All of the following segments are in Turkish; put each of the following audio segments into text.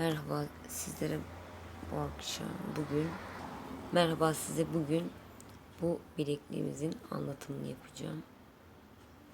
Merhaba sizlere bu akşam bugün merhaba size bugün bu bilekliğimizin anlatımını yapacağım.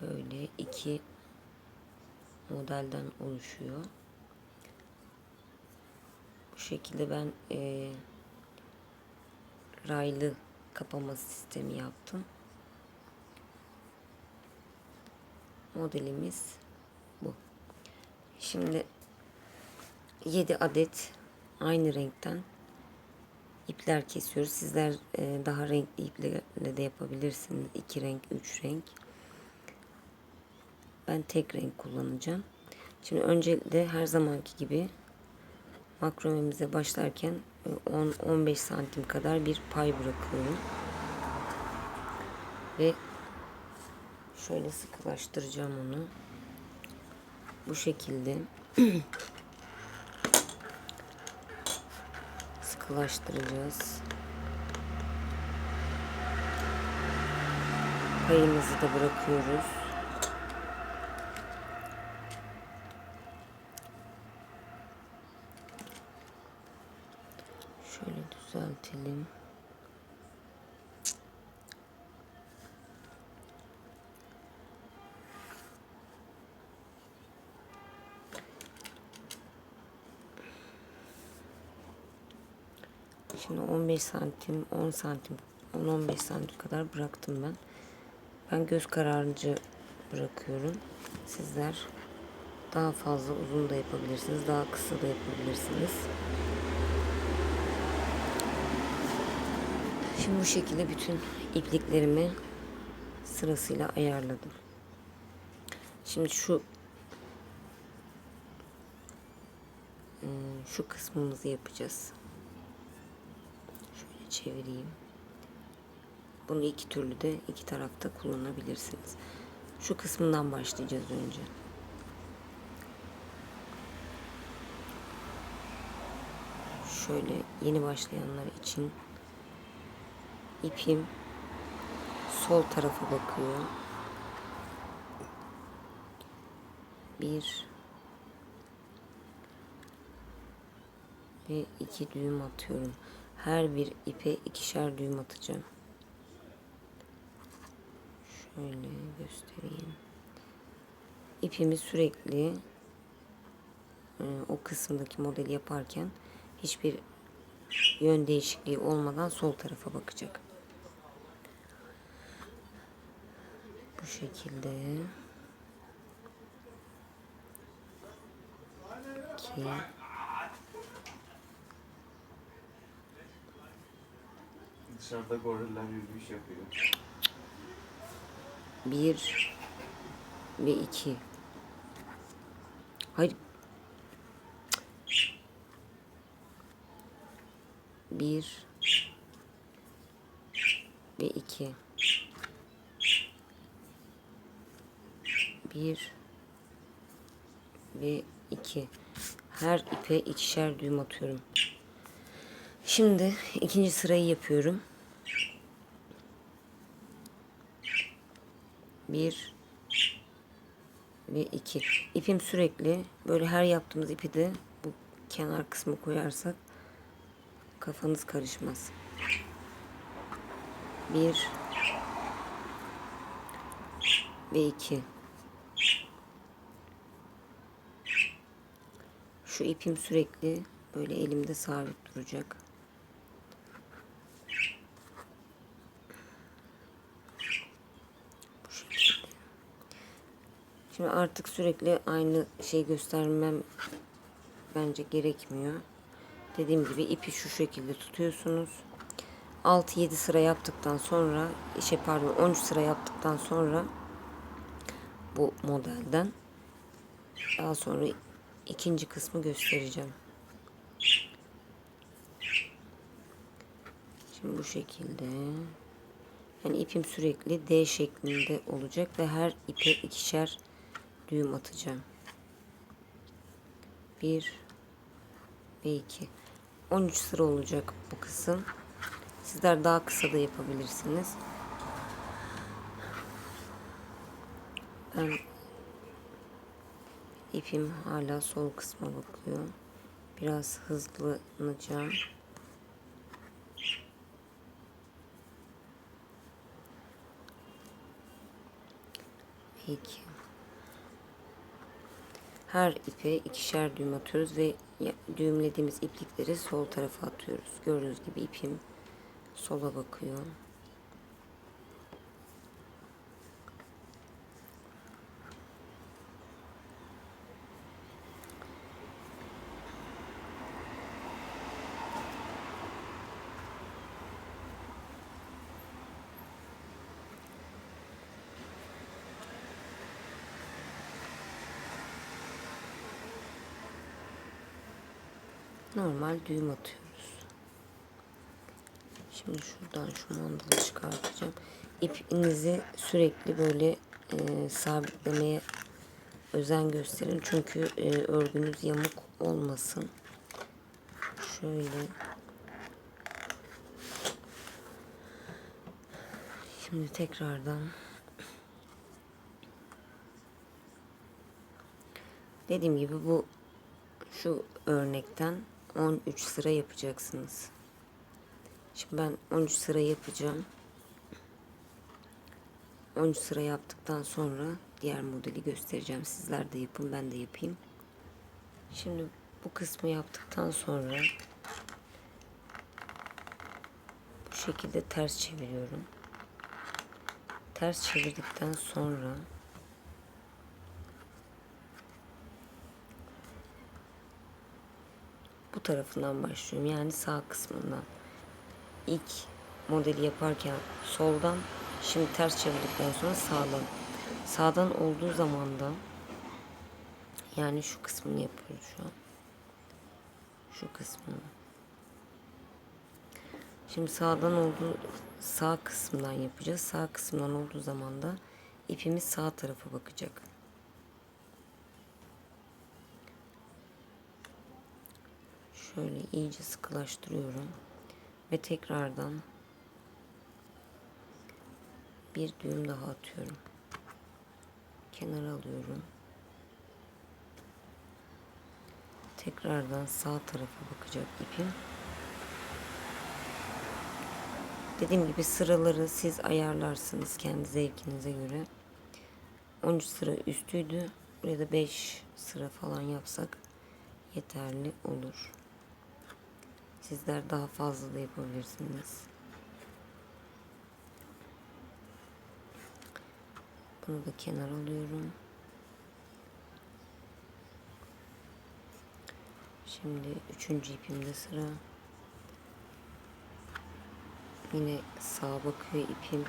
Böyle iki modelden oluşuyor. Bu şekilde ben eee raylı kapama sistemi yaptım. Modelimiz bu. Şimdi 7 adet aynı renkten ipler kesiyoruz. Sizler e, daha renkli iplerle de yapabilirsiniz. 2 renk, 3 renk. Ben tek renk kullanacağım. Şimdi öncelikle her zamanki gibi makromemize başlarken 10-15 santim kadar bir pay bırakıyorum. Ve şöyle sıkılaştıracağım onu. Bu şekilde sıkılaştıracağız. Payımızı da bırakıyoruz. Şöyle düzeltelim. Şimdi 15 santim, 10 santim, 10-15 santim kadar bıraktım ben. Ben göz kararıcı bırakıyorum. Sizler daha fazla uzun da yapabilirsiniz, daha kısa da yapabilirsiniz. Şimdi bu şekilde bütün ipliklerimi sırasıyla ayarladım. Şimdi şu ıı, şu kısmımızı yapacağız. Çevireyim. Bunu iki türlü de iki tarafta kullanabilirsiniz. Şu kısmından başlayacağız önce. Şöyle yeni başlayanlar için ipim sol tarafa bakıyor. Bir ve iki düğüm atıyorum. Her bir ipe ikişer düğüm atacağım. Şöyle göstereyim. İpimi sürekli e, o kısımdaki modeli yaparken hiçbir yön değişikliği olmadan sol tarafa bakacak. Bu şekilde. İki. Dışarıda goriller yürüyüş yapıyor. Bir ve iki. Hayır. Bir ve iki. Bir ve iki. Her ipe ikişer düğüm atıyorum. Şimdi ikinci sırayı yapıyorum. Bir ve iki. İpim sürekli böyle her yaptığımız ipi de bu kenar kısmı koyarsak kafanız karışmaz. Bir ve iki. Şu ipim sürekli böyle elimde sabit duracak. Şimdi artık sürekli aynı şey göstermem bence gerekmiyor. Dediğim gibi ipi şu şekilde tutuyorsunuz. 6-7 sıra yaptıktan sonra, şey pardon 13 sıra yaptıktan sonra bu modelden daha sonra ikinci kısmı göstereceğim. Şimdi bu şekilde yani ipim sürekli D şeklinde olacak ve her ipe ikişer düğüm atacağım. Bir ve iki. 13 sıra olacak bu kısım. Sizler daha kısa da yapabilirsiniz. Ben ipim hala sol kısma bakıyor. Biraz hızlanacağım. Peki. Her ipe ikişer düğüm atıyoruz ve düğümlediğimiz iplikleri sol tarafa atıyoruz. Gördüğünüz gibi ipim sola bakıyor. Normal düğüm atıyoruz. Şimdi şuradan şu mandalı çıkartacağım. İpinizi sürekli böyle e, sabitlemeye özen gösterin. Çünkü e, örgünüz yamuk olmasın. Şöyle. Şimdi tekrardan dediğim gibi bu şu örnekten 13 sıra yapacaksınız. Şimdi ben 13 sıra yapacağım. 13 sıra yaptıktan sonra diğer modeli göstereceğim. Sizler de yapın, ben de yapayım. Şimdi bu kısmı yaptıktan sonra bu şekilde ters çeviriyorum. Ters çevirdikten sonra tarafından başlıyorum. Yani sağ kısmından. İlk modeli yaparken soldan, şimdi ters çevirdikten sonra sağdan. Sağdan olduğu zaman da yani şu kısmını yapıyoruz şu an. Şu kısmını. Şimdi sağdan olduğu sağ kısımdan yapacağız. Sağ kısımdan olduğu zaman da ipimiz sağ tarafa bakacak. Şöyle iyice sıkılaştırıyorum. Ve tekrardan bir düğüm daha atıyorum. Kenara alıyorum. Tekrardan sağ tarafa bakacak ipim. Dediğim gibi sıraları siz ayarlarsınız kendi zevkinize göre. 13 sıra üstüydü. Buraya da 5 sıra falan yapsak yeterli olur. Sizler daha fazla da yapabilirsiniz. Bunu da kenar alıyorum. Şimdi üçüncü ipimde sıra. Yine sağa bakıyor ipim.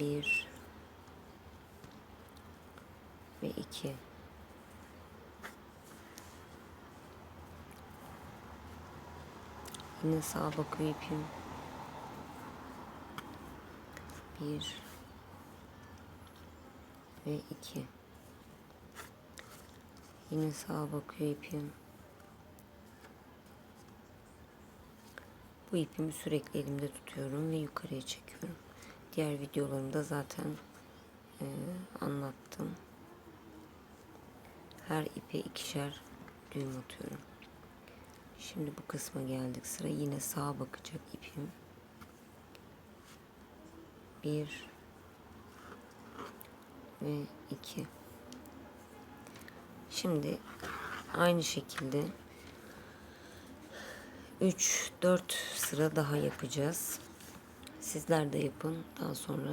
Bir ve iki. Yine sağa bakıyor ipim. Bir ve iki. Yine sağa bakıyor ipim. Bu ipimi sürekli elimde tutuyorum ve yukarıya çekiyorum. Diğer videolarımda zaten e, anlattım. Her ipe ikişer düğüm atıyorum. Şimdi bu kısma geldik. Sıra yine sağa bakacak ipim. Bir ve iki. Şimdi aynı şekilde 3 4 sıra daha yapacağız. Sizler de yapın. Daha sonra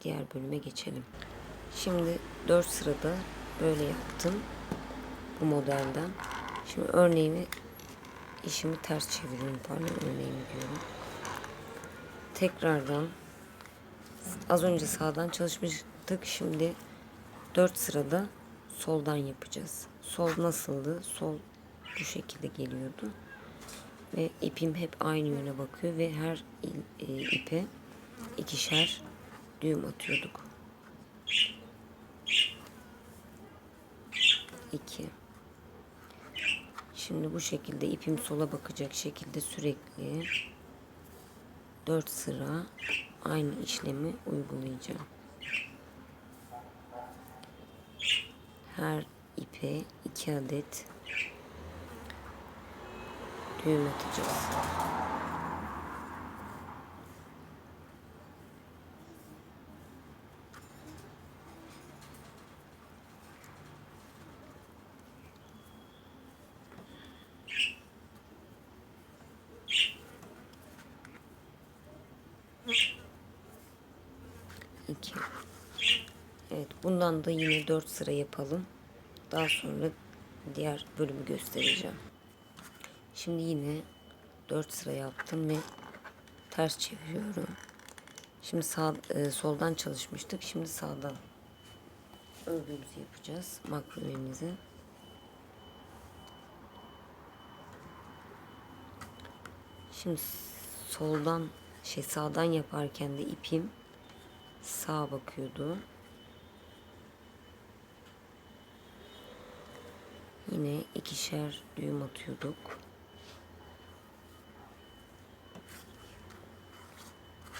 diğer bölüme geçelim. Şimdi 4 sırada böyle yaptım. Bu modelden. Şimdi örneğimi işimi ters çeviriyorum. Pardon örneğimi diyorum. Tekrardan az önce sağdan çalışmıştık. Şimdi 4 sırada soldan yapacağız. Sol nasıldı? Sol bu şekilde geliyordu. Ve ipim hep aynı yöne bakıyor ve her e, ipe ikişer düğüm atıyorduk. 2 Şimdi bu şekilde ipim sola bakacak şekilde sürekli 4 sıra aynı işlemi uygulayacağım. Her ipe 2 adet düğüm atacağız. İki. Evet bundan da yine 4 sıra yapalım. Daha sonra diğer bölümü göstereceğim. Şimdi yine 4 sıra yaptım ve ters çeviriyorum. Şimdi sağ, e, soldan çalışmıştık. Şimdi sağdan örgümüzü yapacağız. Makromemizi. Şimdi soldan şey sağdan yaparken de ipim sağa bakıyordu. Yine ikişer düğüm atıyorduk.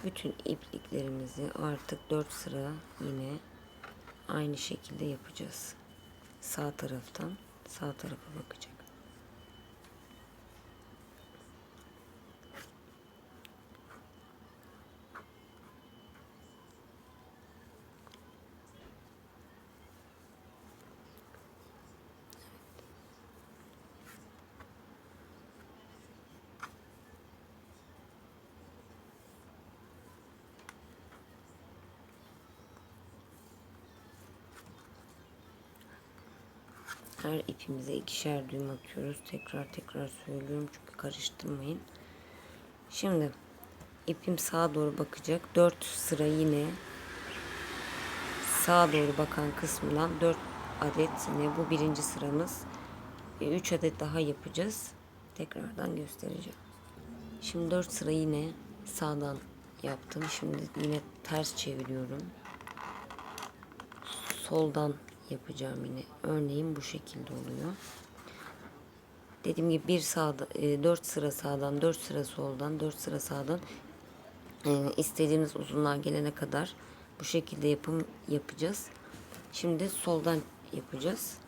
Bütün ipliklerimizi artık 4 sıra yine aynı şekilde yapacağız. Sağ taraftan sağ tarafa bakacak. Her ipimize ikişer düğüm atıyoruz. Tekrar tekrar söylüyorum çünkü karıştırmayın. Şimdi ipim sağa doğru bakacak. 4 sıra yine sağa doğru bakan kısmından 4 adet yine bu birinci sıramız. 3 adet daha yapacağız. Tekrardan göstereceğim. Şimdi 4 sıra yine sağdan yaptım. Şimdi yine ters çeviriyorum. Soldan yapacağım yine. Örneğin bu şekilde oluyor. Dediğim gibi bir sağda, 4 sıra sağdan, 4 sıra soldan, 4 sıra sağdan e, istediğimiz uzunluğa gelene kadar bu şekilde yapım yapacağız. Şimdi soldan yapacağız.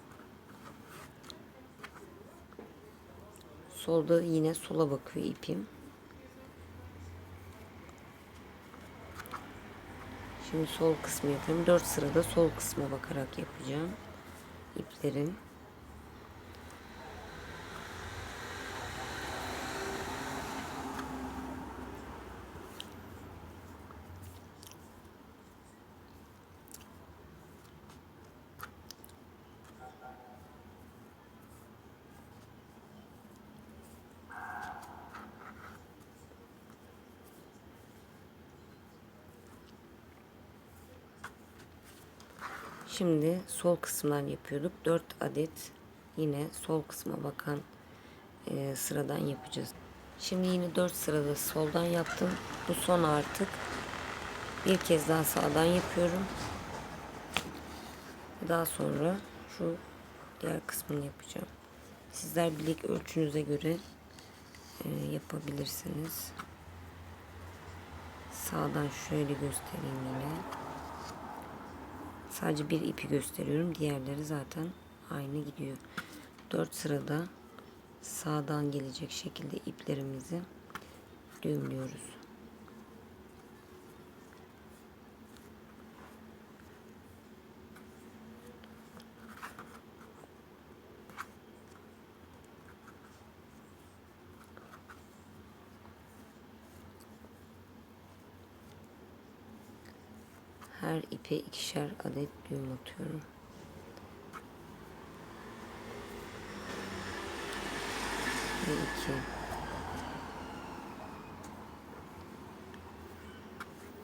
Solda yine sola bakıyor ipim. Şimdi sol kısmı yapıyorum. 4 sırada sol kısma bakarak yapacağım. İplerin. Şimdi sol kısımdan yapıyorduk. 4 adet yine sol kısma bakan e, sıradan yapacağız. Şimdi yine 4 sırada soldan yaptım. Bu son artık. Bir kez daha sağdan yapıyorum. Daha sonra şu diğer kısmını yapacağım. Sizler bilek ölçünüze göre e, yapabilirsiniz. Sağdan şöyle göstereyim yine. Sadece bir ipi gösteriyorum. Diğerleri zaten aynı gidiyor. 4 sırada sağdan gelecek şekilde iplerimizi düğümlüyoruz. Her ipe ikişer adet düğüm atıyorum. Ve iki.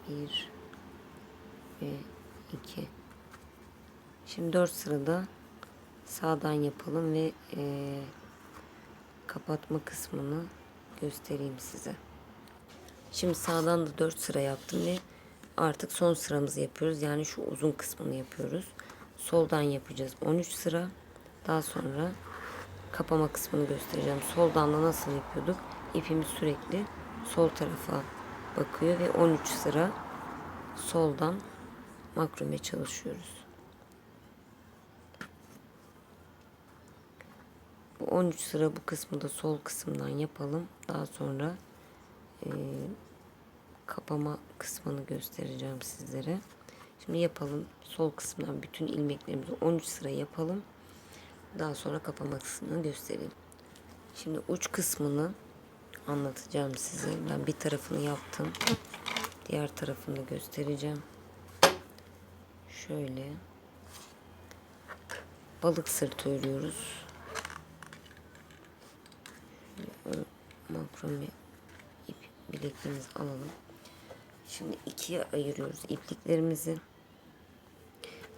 Bir ve iki. Şimdi dört sırada sağdan yapalım ve e, kapatma kısmını göstereyim size. Şimdi sağdan da 4 sıra yaptım ve artık son sıramızı yapıyoruz. Yani şu uzun kısmını yapıyoruz. Soldan yapacağız 13 sıra. Daha sonra kapama kısmını göstereceğim. Soldan da nasıl yapıyorduk? İpimiz sürekli sol tarafa bakıyor ve 13 sıra soldan makrome çalışıyoruz. 13 sıra bu kısmı da sol kısımdan yapalım. Daha sonra e, kapama kısmını göstereceğim sizlere. Şimdi yapalım. Sol kısımdan bütün ilmeklerimizi 13 sıra yapalım. Daha sonra kapama kısmını gösterelim. Şimdi uç kısmını anlatacağım size. Ben bir tarafını yaptım. Diğer tarafını da göstereceğim. Şöyle balık sırtı örüyoruz. Makrome ip bilekliğimizi alalım. Şimdi ikiye ayırıyoruz ipliklerimizi.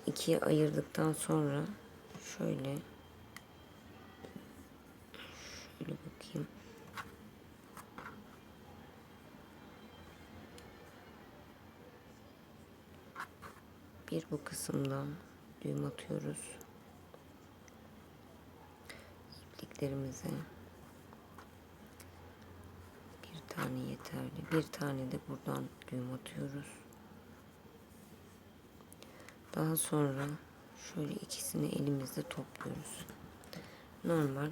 İkiye ayırdıktan sonra şöyle şöyle bakayım. Bir bu kısımdan düğüm atıyoruz. İpliklerimize bir tane yeterli. Bir tane de buradan düğüm atıyoruz. Daha sonra şöyle ikisini elimizde topluyoruz. Normal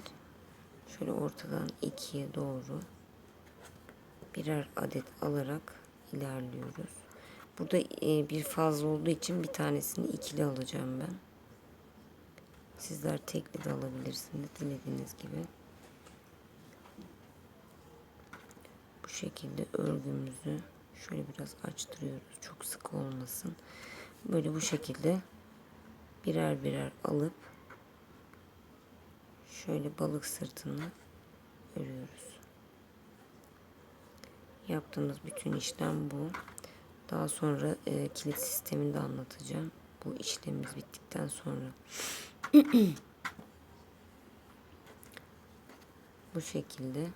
şöyle ortadan ikiye doğru birer adet alarak ilerliyoruz. Burada e, bir fazla olduğu için bir tanesini ikili alacağım ben. Sizler tekli de alabilirsiniz dilediğiniz gibi. Bu şekilde örgümüzü şöyle biraz açtırıyoruz. Çok sık olmasın. Böyle bu şekilde birer birer alıp şöyle balık sırtını örüyoruz. Yaptığımız bütün işlem bu. Daha sonra e, kilit sistemini de anlatacağım. Bu işlemimiz bittikten sonra. bu şekilde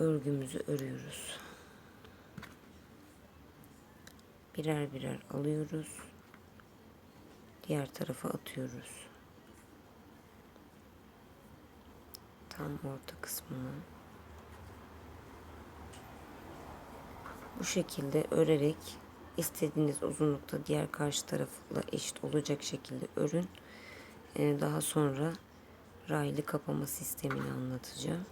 örgümüzü örüyoruz. Birer birer alıyoruz. Diğer tarafa atıyoruz. Tam orta kısmına. Bu şekilde örerek istediğiniz uzunlukta diğer karşı tarafla eşit olacak şekilde örün. Ee, daha sonra raylı kapama sistemini anlatacağım.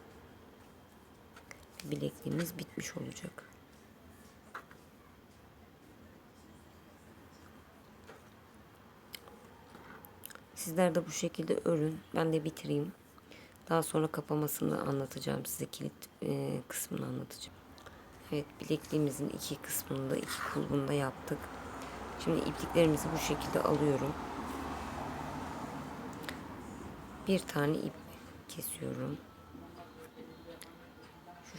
Bilekliğimiz bitmiş olacak. Sizler de bu şekilde örün. Ben de bitireyim. Daha sonra kapamasını anlatacağım size. Kilit e, kısmını anlatacağım. Evet bilekliğimizin iki kısmını da iki kulbunu da yaptık. Şimdi ipliklerimizi bu şekilde alıyorum. Bir tane ip kesiyorum.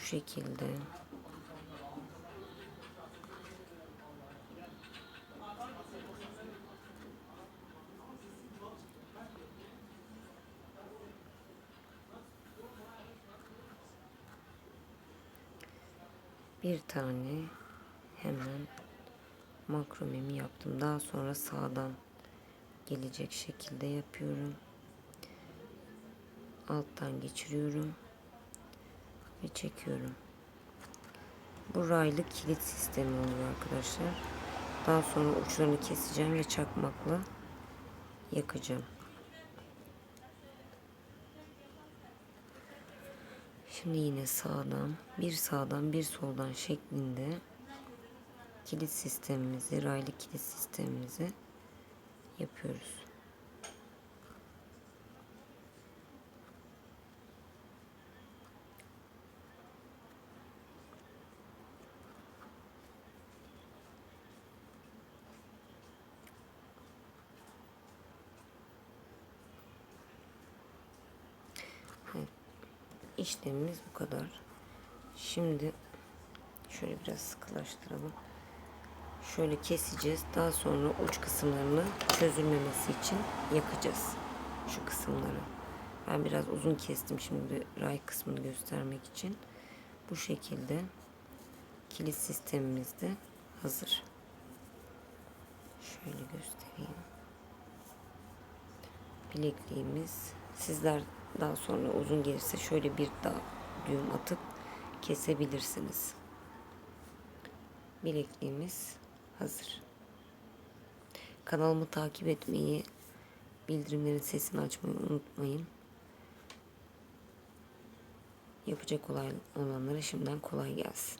Şekilde. bir tane hemen makromemi yaptım. Daha sonra sağdan gelecek şekilde yapıyorum. Alttan geçiriyorum ve çekiyorum. Bu raylı kilit sistemi oluyor arkadaşlar. Daha sonra uçlarını keseceğim ve çakmakla yakacağım. Şimdi yine sağdan bir sağdan bir soldan şeklinde kilit sistemimizi, raylı kilit sistemimizi yapıyoruz. İşlemimiz bu kadar. Şimdi şöyle biraz sıkılaştıralım. Şöyle keseceğiz. Daha sonra uç kısımlarını çözülmemesi için yakacağız. Şu kısımları. Ben biraz uzun kestim şimdi ray kısmını göstermek için. Bu şekilde kilit sistemimiz de hazır. Şöyle göstereyim. Bilekliğimiz. Sizler daha sonra uzun gelirse şöyle bir daha düğüm atıp kesebilirsiniz. Bilekliğimiz hazır. Kanalımı takip etmeyi, bildirimlerin sesini açmayı unutmayın. Yapacak olay olanlara şimdiden kolay gelsin.